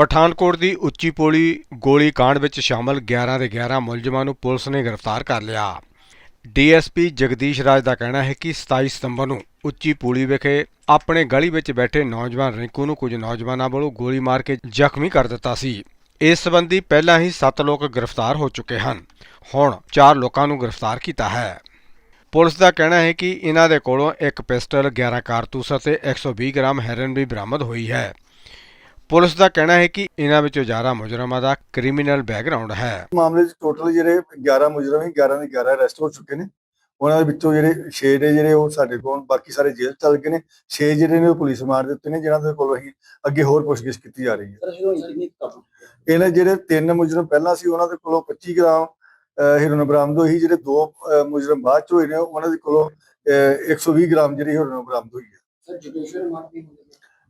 ਪਠਾਨਕੋਟ ਦੀ ਉੱਚੀ ਪੋਲੀ ਗੋਲੀ ਕਾਂਡ ਵਿੱਚ ਸ਼ਾਮਲ 11 ਦੇ 11 ਮੁਲਜ਼ਮਾਂ ਨੂੰ ਪੁਲਿਸ ਨੇ ਗ੍ਰਿਫਤਾਰ ਕਰ ਲਿਆ। ਡੀਐਸਪੀ ਜਗਦੀਸ਼ ਰਾਜ ਦਾ ਕਹਿਣਾ ਹੈ ਕਿ 27 ਸਤੰਬਰ ਨੂੰ ਉੱਚੀ ਪੂਲੀ ਵਿਖੇ ਆਪਣੇ ਗਲੀ ਵਿੱਚ ਬੈਠੇ ਨੌਜਵਾਨ ਰਿੰਕੂ ਨੂੰ ਕੁਝ ਨੌਜਵਾਨਾਂ ਵੱਲੋਂ ਗੋਲੀ ਮਾਰ ਕੇ ਜ਼ਖਮੀ ਕਰ ਦਿੱਤਾ ਸੀ। ਇਸ ਸੰਬੰਧੀ ਪਹਿਲਾਂ ਹੀ 7 ਲੋਕ ਗ੍ਰਿਫਤਾਰ ਹੋ ਚੁੱਕੇ ਹਨ। ਹੁਣ 4 ਲੋਕਾਂ ਨੂੰ ਗ੍ਰਿਫਤਾਰ ਕੀਤਾ ਹੈ। ਪੁਲਿਸ ਦਾ ਕਹਿਣਾ ਹੈ ਕਿ ਇਹਨਾਂ ਦੇ ਕੋਲੋਂ ਇੱਕ ਪਿਸਟਲ 11 ਕਾਰਤੂਸ ਅਤੇ 120 ਗ੍ਰਾਮ ਹੈਰੋਇਨ ਵੀ ਬਰਾਮਦ ਹੋਈ ਹੈ। ਪੁਲਿਸ ਦਾ ਕਹਿਣਾ ਹੈ ਕਿ ਇਹਨਾਂ ਵਿੱਚੋਂ 11 ਮੁਜਰਮਾਂ ਦਾ ਕ੍ਰਿਮੀਨਲ ਬੈਕਗ੍ਰਾਉਂਡ ਹੈ। ਮਾਮਲੇ 'ਚ ਟੋਟਲ ਜਿਹੜੇ 11 ਮੁਜਰਮ ਸੀ 11 ਦੇ 11 ਅਰੈਸਟ ਹੋ ਚੁੱਕੇ ਨੇ। ਉਹਨਾਂ ਦੇ ਵਿੱਚੋਂ ਜਿਹੜੇ 6 ਨੇ ਜਿਹੜੇ ਉਹ ਸਾਡੇ ਕੋਲ ਬਾਕੀ ਸਾਰੇ ਜੇਲ੍ਹ ਚੱਲ ਗਏ ਨੇ। 6 ਜਿਹੜੇ ਨੇ ਉਹ ਪੁਲਿਸ ਮਾਰ ਦਿੱਤੇ ਨੇ ਜਿਨ੍ਹਾਂ ਦੇ ਕੋਲ ਅਸੀਂ ਅੱਗੇ ਹੋਰ ਪੁੱਛਗਿੱਛ ਕੀਤੀ ਜਾ ਰਹੀ ਹੈ। ਇਹਨਾਂ ਜਿਹੜੇ ਤਿੰਨ ਮੁਜਰਮ ਪਹਿਲਾਂ ਸੀ ਉਹਨਾਂ ਦੇ ਕੋਲੋਂ 25 ਗ੍ਰਾਮ ਹੀਰੋਇਨ ਬਰਾਮਦ ਹੋਈ ਜਿਹੜੇ ਦੋ ਮੁਜਰਮ ਬਾਅਦ ਚ ਹੋਏ ਨੇ ਉਹਨਾਂ ਦੇ ਕੋਲੋਂ ਅਹ, 120 ਗ੍ਰਾਮ ਜਿਹੜੀ ਹੀਰੋਇਨ ਬਰਾਮਦ ਹੋਈ ਹੈ। ਸਰ ਜੁਡੀਸ਼ੀਅਲ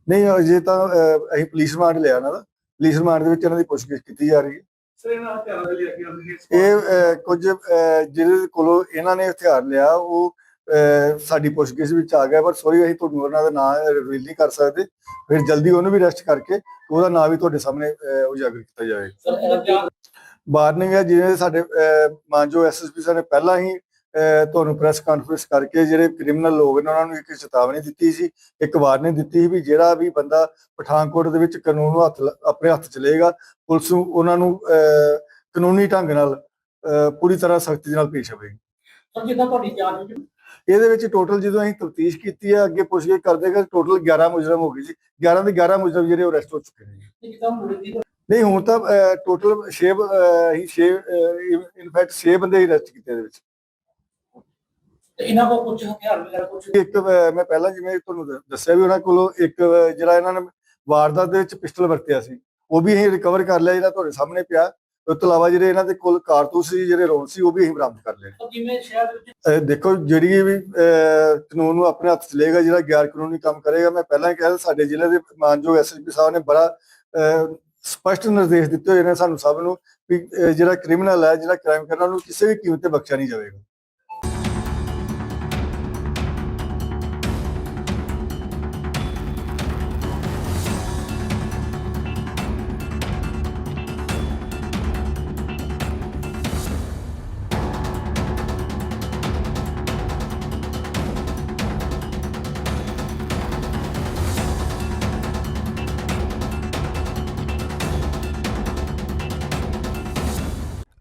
ਨਹੀਂ ਅਜੇ ਤਾਂ ਅਹ, ਅਸੀਂ ਪੁਲਿਸ ਰਿਮਾਂਡ ਲਿਆ ਇਹਨਾਂ ਦਾ ਪੁਲਿਸ ਰਿਮਾਂਡ ਦੇ ਵਿੱਚ ਇਹਨਾਂ ਦੀ ਪੁੱਛਗਿੱਛ ਕੀਤੀ ਜਾ ਰਹੀ ਹੈ। ਸਰ ਇਹਨਾਂ ਹਥਿਆਰਾਂ ਦੇ ਲਈ ਅੱਗੇ ਹੁੰਦੀ ਇਹ ਅਹ, ਕੁਝ ਅਹ, ਜਿਹਦੇ ਕੋਲੋਂ ਇਹਨਾਂ ਨੇ ਹਥਿਆਰ ਲਿਆ ਉਹ ਅਹ, ਸਾਡੀ ਪੁੱਛਗਿੱਛ ਵਿੱਚ ਆ ਗਿਆ ਪਰ ਸੌਰੀ ਅਸੀਂ ਤੁਹਾਨੂੰ ਉਹਨਾਂ ਦਾ ਨਾਮ ਰਿਵੀਲ ਨਹੀਂ ਕਰ ਸਕਦੇ। ਫਿਰ ਜਲਦੀ ਉਹਨੂੰ ਵੀ ਅਰੈਸਟ ਕਰਕੇ ਉਹਦਾ ਨਾਮ ਵੀ ਤੁਹਾਡੇ ਸਾਹਮਣੇ ਅਹ, ਉਜਾਗਰ ਕੀਤਾ ਜਾਵੇਗਾ ਸਰ ਇਹਨਾਂ ਵਾਰਨਿੰਗ ਹੈ ਜਿਵੇਂ ਸਾਡੇ ਮਾਨਜੋ ਐਸਐਸਪੀ ਸਾਹਿਬ ਨੇ ਪਹਿਲਾਂ ਹੀ ਤੁਹਾਨੂੰ ਪ੍ਰੈਸ ਕਾਨਫਰੰਸ ਕਰਕੇ ਜਿਹੜੇ ਕ੍ਰਿਮੀਨਲ ਲੋਕ ਨੇ ਉਹਨਾਂ ਨੂੰ ਇੱਕ ਚੇਤਾਵਨੀ ਦਿੱਤੀ ਸੀ ਇੱਕ ਵਾਰਨਿੰਗ ਦਿੱਤੀ ਸੀ ਵੀ ਜਿਹੜਾ ਵੀ ਬੰਦਾ ਪਠਾਨਕੋਟ ਦੇ ਵਿੱਚ ਕਾਨੂੰਨ ਨੂੰ ਹੱਥ ਆਪਣੇ ਹੱਥ ਚ ਲਏਗਾ ਪੁਲਿਸ ਨੂੰ ਉਹਨਾਂ ਨੂੰ ਕਾਨੂੰਨੀ ਢੰਗ ਨਾਲ ਪੂਰੀ ਤਰ੍ਹਾਂ ਸਖਤੀ ਦੇ ਨਾਲ ਪੇਸ਼ ਆਵੇਗੀ ਸਰ ਜਿੱਦਾਂ ਤੁਹਾਡੀ ਜਾਂਚ ਵਿੱਚ ਇਹਦੇ ਵਿੱਚ ਟੋਟਲ ਜਦੋਂ ਅਸੀਂ ਤਫਤੀਸ਼ ਕੀਤੀ ਹੈ ਅੱਗੇ ਪੁੱਛਗਿੱਛ ਕਰਦੇ ਗਏ ਟੋਟਲ 11 ਮੁਜਰਮ ਹੋ ਗਏ ਜੀ। 11 ਦੇ 11 ਮੁਜਰਮ ਜਿਹੜੇ ਅਰੈਸਟ ਹੋ ਚੁੱਕੇ ਨੇ ਨਹੀਂ ਹੁਣ ਤਾਂ ਟੋਟਲ 6 ਹੀ 6 ਇਨਫੈਕਟ 6 ਬੰਦੇ ਹੀ ਅਰੈਸਟ ਕੀਤੇ ਇਹਦੇ ਵਿੱਚ। ਤੇ ਇਹਨਾਂ ਕੋਲ ਕੁਝ ਹਥਿਆਰ ਵਗੈਰਾ ਕੁਝ ਇੱਕ ਅਹ, ਮੈਂ ਪਹਿਲਾਂ ਜਿਵੇਂ ਤੁਹਾਨੂੰ ਦ- ਦੱਸਿਆ ਵੀ ਉਹਨਾਂ ਕੋਲੋਂ ਇੱਕ ਅਹ, ਜਿਹੜਾ ਇਹਨਾਂ ਨੇ ਵਾਰਦਾਤ ਦੇ ਵਿੱਚ ਪਿਸਟਲ ਵਰਤਿਆ ਸੀ ਉਹ ਵੀ ਅਸੀਂ ਰਿਕਵਰ ਕਰ ਲਿਆ ਜਿਹੜਾ ਤੁਹਾਡੇ ਸਾਹਮਣੇ ਪਿਆ ਉਸ ਤੋਂ ਇਲਾਵਾ ਜਿਹੜੇ ਇਹਨਾਂ ਦੇ ਕੋਲ ਕਾਰਤੂਸ ਸੀ ਜਿਹੜੇ ਰੌਂਡ ਸੀ ਉਹ ਵੀ ਅਸੀਂ ਬਰਾਮਦ ਕਰ ਲਏ। ਜਿਵੇਂ ਸ਼ਹਿਰ ਦੇ ਵਿੱਚ? ਅਹ, ਦੇਖੋ ਜਿਹੜੀ ਵੀ ਅਹ, ਕਾਨੂੰਨ ਨੂੰ ਆਪਣੇ ਹੱਥ 'ਚ ਲਏਗਾ ਜਿਹੜਾ ਗੈਰ ਕਾਨੂੰਨੀ ਕੰਮ ਕਰੇਗਾ ਮੈਂ ਪਹਿਲਾਂ ਹੀ ਕਿਹਾ ਸਾਡੇ ਜ਼ਿਲ੍ਹੇ ਦੇ ਮਾਨਯੋਗ ਐਸਐਸਪੀ ਸਾਹਿਬ ਨੇ ਬੜਾ ਅਹ, ਸਪਸ਼ਟ ਨਿਰਦੇਸ਼ ਦਿੱਤੇ ਹੋਏ ਨੇ ਸਾਨੂੰ ਸਭ ਨੂੰ ਵੀ ਅਹ, ਜਿਹੜਾ ਕ੍ਰਿਮੀਨਲ ਹੈ ਜਿਹੜਾ ਕ੍ਰਾਈਮ ਕਰਨਾ ਉਹਨੂੰ ਕਿਸੇ ਵੀ ਕੀਮਤ ਤੇ ਬਖਸ਼ਿਆ ਨਹੀਂ ਜਾਵੇਗਾ।